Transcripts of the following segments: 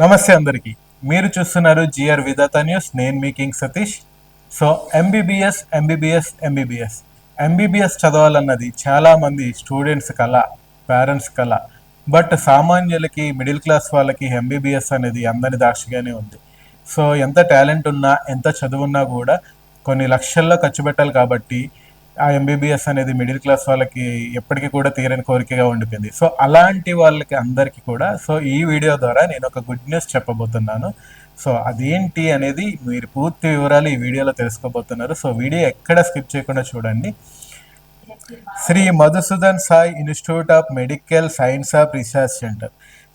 నమస్తే అందరికీ. మీరు చూస్తున్నారు జిఆర్ విధాత న్యూస్. నేను మీ king Satish. So MBBS MBBS MBBS MBBS చదవాలన్నది చాలామంది స్టూడెంట్స్ కళ పేరెంట్స్ కళ బట్ సామాన్యులకి మిడిల్ క్లాస్ వాళ్ళకి ఎంబీబీఎస్ అనేది అందరి దాక్షిగానే ఉంది. సో ఎంత టాలెంట్ ఉన్నా ఎంత చదువున్నా కూడా కొన్ని లక్షల్లో ఖర్చు పెట్టాలి కాబట్టి ఆ ఎంబీబీఎస్ అనేది మిడిల్ క్లాస్ వాళ్ళకి ఎప్పటికీ కూడా తీరని కోరికగా ఉండిపోయింది. సో అలాంటి వాళ్ళకి అందరికీ కూడా సో ఈ వీడియో ద్వారా నేను ఒక గుడ్ న్యూస్ చెప్పబోతున్నాను. సో అదేంటి అనేది మీరు పూర్తి వివరాలు ఈ వీడియోలో తెలుసుకోబోతున్నారు. సో వీడియో ఎక్కడ స్కిప్ చేయకుండా చూడండి. Sri Madhusudan Sai institute of medical science of research centre.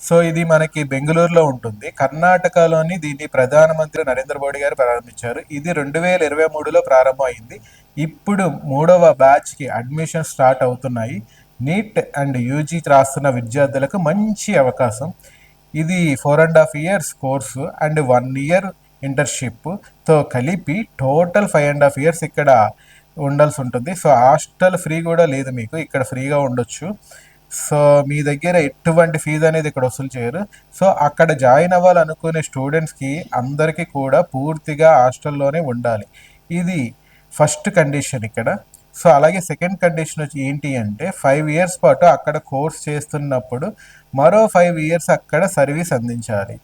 So ఇది మనకి బెంగళూరులో ఉంటుంది. కర్ణాటకలోని దీన్ని ప్రధానమంత్రి నరేంద్ర మోడీ గారు ప్రారంభించారు. ఇది రెండు వేల ఇరవై మూడులో ప్రారంభమైంది. ఇప్పుడు మూడవ బ్యాచ్కి అడ్మిషన్ స్టార్ట్ అవుతున్నాయి. నీట్ అండ్ యూజీ రాస్తున్న విద్యార్థులకు మంచి అవకాశం. ఇది four and half years course and one year ఇంటర్న్షిప్తో కలిపి total five and half years ఇక్కడ ఉండాల్సి ఉంటుంది. సో హాస్టల్ ఫ్రీ కూడా లేదు మీకు. ఇక్కడ ఫ్రీగా ఉండొచ్చు. సో మీ దగ్గర ఎటువంటి ఫీజు అనేది ఇక్కడ వసూలు చేయరు. సో అక్కడ జాయిన్ అవ్వాలనుకునే స్టూడెంట్స్కి అందరికీ కూడా పూర్తిగా హాస్టల్లోనే ఉండాలి. ఇది ఫస్ట్ కండిషన్ ఇక్కడ. సో అలాగే సెకండ్ కండిషన్ వచ్చి ఏంటి అంటే ఫైవ్ ఇయర్స్ పాటు అక్కడ కోర్స్ చేస్తున్నప్పుడు మరో ఫైవ్ ఇయర్స్ అక్కడ సర్వీస్ అందించాలి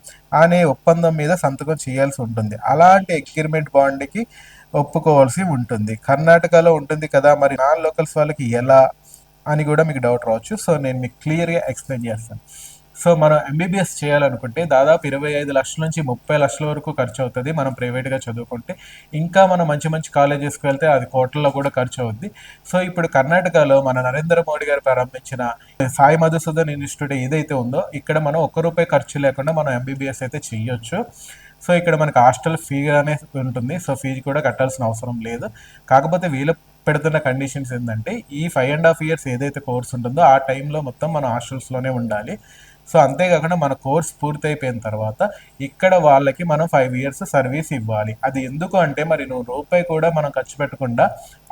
అనే ఒప్పందం మీద సంతకం చేయాల్సి ఉంటుంది. అలాంటి అగ్రిమెంట్ బాండ్కి ఒప్పుకోవాల్సి ఉంటుంది. కర్ణాటకలో ఉంటుంది కదా మరి నాన్ లోకల్స్ వాళ్ళకి ఎలా అని కూడా మీకు డౌట్ రావచ్చు. సో నేను మీకు క్లియర్గా ఎక్స్ప్లెయిన్ చేస్తాను. సో మనం ఎంబీబీఎస్ చేయాలనుకుంటే దాదాపు ఇరవై ఐదు లక్షల నుంచి ముప్పై లక్షల వరకు ఖర్చు అవుతుంది మనం ప్రైవేట్గా చదువుకుంటే. ఇంకా మనం మంచి మంచి కాలేజెస్కి వెళ్తే అది కోట్లలో కూడా ఖర్చు అవుద్ది. సో ఇప్పుడు కర్ణాటకలో మన నరేంద్ర మోడీ గారు ప్రారంభించిన సాయి మధుసూదన్ ఇన్స్టిట్యూట్ ఏదైతే ఉందో ఇక్కడ మనం ఒక్క రూపాయి ఖర్చు లేకుండా మనం ఎంబీబీఎస్ అయితే చేయొచ్చు. సో ఇక్కడ మనకి హాస్టల్ ఫీ అనేది ఉంటుంది. సో ఫీజు కూడా కట్టాల్సిన అవసరం లేదు. కాకపోతే వీలు పెడుతున్న కండిషన్స్ ఏంటంటే ఈ ఫైవ్ అండ్ హాఫ్ ఇయర్స్ ఏదైతే కోర్స్ ఉంటుందో ఆ టైంలో మొత్తం మనం హాస్టల్స్లోనే ఉండాలి. సో అంతేకాకుండా మన కోర్స్ పూర్తయిపోయిన తర్వాత ఇక్కడ వాళ్ళకి మనం ఫైవ్ ఇయర్స్ సర్వీస్ ఇవ్వాలి. అది ఎందుకు అంటే మరి నువ్వు రూపాయి కూడా మనం ఖర్చు పెట్టకుండా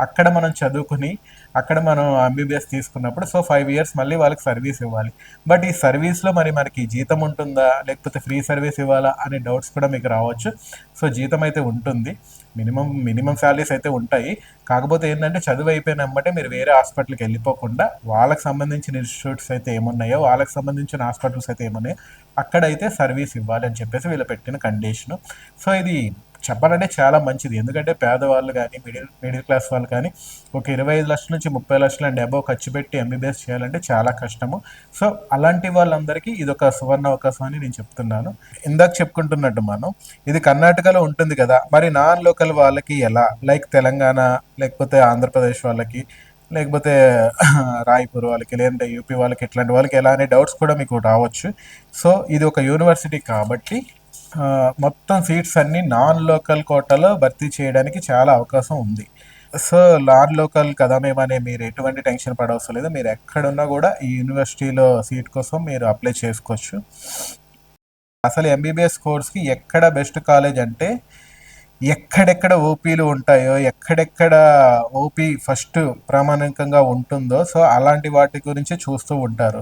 అక్కడ మనం చదువుకుని అక్కడ మనం ఎంబీబీఎస్ తీసుకున్నప్పుడు సో ఫైవ్ ఇయర్స్ మళ్ళీ వాళ్ళకి సర్వీస్ ఇవ్వాలి. బట్ ఈ సర్వీస్లో మరి మనకి జీతం ఉంటుందా? లేకపోతే ఫ్రీ సర్వీస్ ఇవ్వాలా? అనే డౌట్స్ కూడా మీకు రావచ్చు. సో జీతం అయితే ఉంటుంది. మినిమం మినిమం శాలరీస్ అయితే ఉంటాయి. కాకపోతే ఏంటంటే చదువు అయిపోయిన వెంబటే మీరు వేరే హాస్పిటల్కి వెళ్ళిపోకుండా వాళ్ళకి సంబంధించిన ఇన్స్టిట్యూట్స్ అయితే ఏమున్నాయో వాళ్ళకి సంబంధించిన హాస్పిటల్స్ అయితే ఏమున్నాయి? అక్కడైతే సర్వీస్ ఇవ్వాలి అని చెప్పేసి వీళ్ళు పెట్టిన కండిషను. సో ఇది చెప్పాలంటే చాలా మంచిది. ఎందుకంటే పేదవాళ్ళు కానీ మిడిల్ మిడిల్ క్లాస్ వాళ్ళు కానీ ఒక ఇరవై ఐదు లక్షల నుంచి ముప్పై లక్షల అండ్ ఖర్చు పెట్టి ఎంబీబీఎస్ చేయాలంటే చాలా కష్టము. సో అలాంటి వాళ్ళందరికీ ఇది ఒక సువర్ణ అవకాశం అని నేను చెప్తున్నాను. ఇందాక చెప్పుకుంటున్నట్టు మనం ఇది కర్ణాటకలో ఉంటుంది కదా. మరి నాన్ లోకల్ వాళ్ళకి ఎలా? లైక్ తెలంగాణ లేకపోతే ఆంధ్రప్రదేశ్ వాళ్ళకి లేకపోతే రాయ్పూర్ వాళ్ళకి లేదంటే యూపీ వాళ్ళకి ఇట్లాంటి వాళ్ళకి ఎలా అనే డౌట్స్ కూడా మీకు రావచ్చు. సో ఇది ఒక యూనివర్సిటీ కాబట్టి మొత్తం సీట్స్ అన్ని నాన్ లోకల్ కోటాలో భర్తీ చేయడానికి చాలా అవకాశం ఉంది. సో నాన్ లోకల్ కదా మేమనే మీరు ఎటువంటి టెన్షన్ పడవసరం లేదు. మీరు ఎక్కడున్నా కూడా ఈ యూనివర్సిటీలో సీట్ కోసం మీరు అప్లై చేసుకోవచ్చు. అసలు ఎంబీబీఎస్ కోర్స్కి ఎక్కడ బెస్ట్ కాలేజ్ అంటే ఎక్కడెక్కడ ఓపీలు ఉంటాయో ఎక్కడెక్కడ ఓపీ ఫస్ట్ ప్రామాణికంగా ఉంటుందో సో అలాంటి వాటి గురించి చూస్తూ ఉంటారు.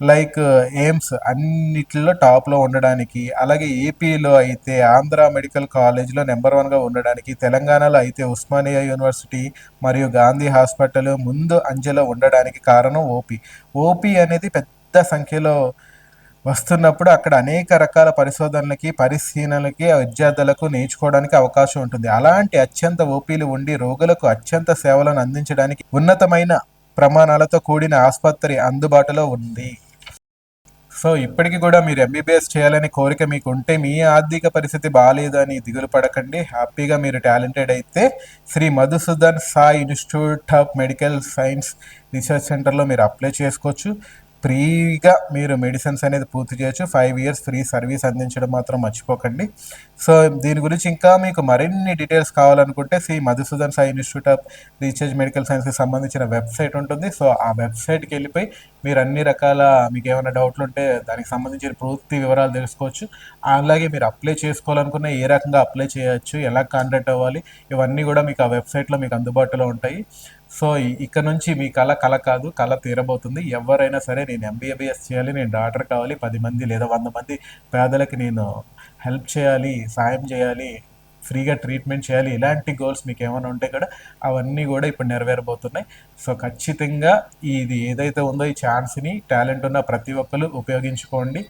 లైక్ ఎయిమ్స్ అన్నిటిలో టాప్లో ఉండడానికి అలాగే ఏపీలో అయితే ఆంధ్ర మెడికల్ కాలేజ్లో నెంబర్ వన్గా ఉండడానికి తెలంగాణలో అయితే ఉస్మానియా యూనివర్సిటీ మరియు గాంధీ హాస్పిటల్ ముందు అంచెలో ఉండడానికి కారణం ఓపీ. ఓపీ అనేది పెద్ద సంఖ్యలో వస్తున్నప్పుడు అక్కడ అనేక రకాల పరిశోధనలకి పరిశీలనలకి విద్యార్థులకు నేర్చుకోవడానికి అవకాశం ఉంటుంది. అలాంటి అత్యంత ఓపీలు ఉండి రోగులకు అత్యంత సేవలను అందించడానికి ఉన్నతమైన ప్రమాణాలతో కూడిన ఆసుపత్రి అందుబాటులో ఉంది. సో ఇప్పటికి కూడా మీరు ఎంబీబీఎస్ చేయాలని కోరిక మీకు ఉంటే మీ ఆర్థిక పరిస్థితి బాగాలేదని దిగులు పడకండి. హ్యాపీగా మీరు టాలెంటెడ్ అయితే Sri Madhusudan Sai institute of medical science research సెంటర్లో మీరు అప్లై చేసుకోవచ్చు. ఫ్రీగా మీరు మెడిసిన్స్ అనేది పూర్తి చేయొచ్చు. ఫైవ్ ఇయర్స్ ఫ్రీ సర్వీస్ అందించడం మాత్రం మర్చిపోకండి. సో దీని గురించి ఇంకా మీకు మరిన్ని డీటెయిల్స్ కావాలనుకుంటే Sri Madhusudan Sai institute of research medical సైన్స్కి సంబంధించిన వెబ్సైట్ ఉంటుంది. సో ఆ వెబ్సైట్కి వెళ్ళిపోయి మీరు అన్ని రకాల మీకు ఏమైనా డౌట్లు ఉంటే దానికి సంబంధించిన పూర్తి వివరాలు తెలుసుకోవచ్చు. అలాగే మీరు అప్లై చేసుకోవాలనుకున్న ఏ రకంగా అప్లై చేయొచ్చు ఎలా కాంటాక్ట్ అవ్వాలి ఇవన్నీ కూడా మీకు ఆ వెబ్సైట్లో మీకు అందుబాటులో ఉంటాయి. సో ఇక్కడ నుంచి మీ కళ కళ కాదు కళ తీరబోతుంది. ఎవరైనా సరే నేను ఎంబీబీఎస్ చేయాలి నేను డాక్టర్ కావాలి పది మంది లేదా వంద మంది పేదలకి నేను హెల్ప్ చేయాలి సాయం చేయాలి ఫ్రీగా ట్రీట్మెంట్ చేయాలి ఇలాంటి గోల్స్ మీకు ఏమైనా ఉంటే కూడా అవన్నీ కూడా ఇప్పుడు నెరవేరబోతున్నాయి. సో ఖచ్చితంగా ఇది ఏదైతే ఉందో ఈ ఛాన్స్ని టాలెంట్ ఉన్న ప్రతి ఒక్కరు ఉపయోగించుకోండి.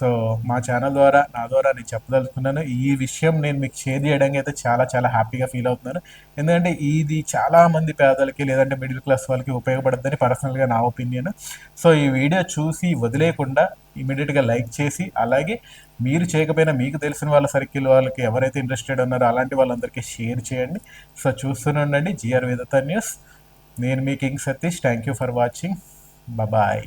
సో మా ఛానల్ ద్వారా నా ద్వారా నేను చెప్పదలుచుకున్నాను. ఈ విషయం నేను మీకు షేర్ చేయడానికి అయితే చాలా చాలా హ్యాపీగా ఫీల్ అవుతున్నాను. ఎందుకంటే ఇది చాలా మంది పేదలకి లేదంటే మిడిల్ క్లాస్ వాళ్ళకి ఉపయోగపడుతుందని పర్సనల్గా నా ఒపీనియన్ సో ఈ వీడియో చూసి వదిలేయకుండా ఇమీడియట్గా లైక్ చేసి అలాగే మీరు చేయకపోయినా మీకు తెలిసిన వాళ్ళ సర్కిల్ వాళ్ళకి ఎవరైతే ఇంట్రెస్టెడ్ ఉన్నారో అలాంటి వాళ్ళందరికీ షేర్ చేయండి. సో చూస్తూనే ఉండండి. జిఆర్ విదత న్యూస్ నేను మీ king Satish thank you for watching bye